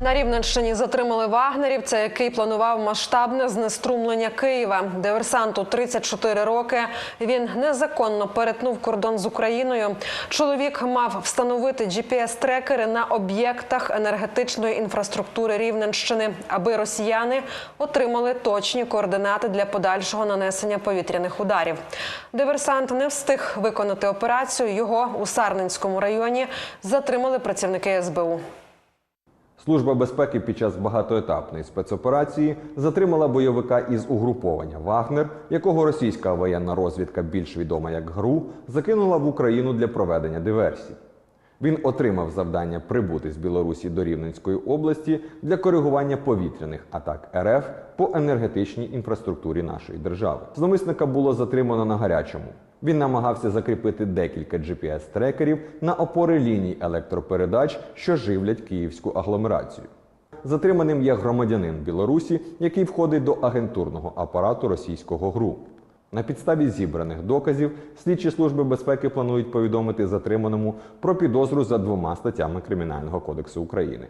На Рівненщині затримали вагнерівця, який планував масштабне знеструмлення Києва. Диверсанту 34 роки. Він незаконно перетнув кордон з Україною. Чоловік мав встановити GPS-трекери на об'єктах енергетичної інфраструктури Рівненщини, аби росіяни отримали точні координати для подальшого нанесення повітряних ударів. Диверсант не встиг виконати операцію. Його у Сарненському районі затримали працівники СБУ. Служба безпеки під час багатоетапної спецоперації затримала бойовика із угруповання Вагнер, якого російська воєнна розвідка, більш відома як ГРУ, закинула в Україну для проведення диверсій. Він отримав завдання прибути з Білорусі до Рівненської області для коригування повітряних атак РФ по енергетичній інфраструктурі нашої держави. Зловмисника було затримано на гарячому. Він намагався закріпити декілька GPS-трекерів на опори ліній електропередач, що живлять київську агломерацію. Затриманим є громадянин Білорусі, який входить до агентурного апарату російського ГРУ. На підставі зібраних доказів слідчі служби безпеки планують повідомити затриманому про підозру за двома статтями Кримінального кодексу України.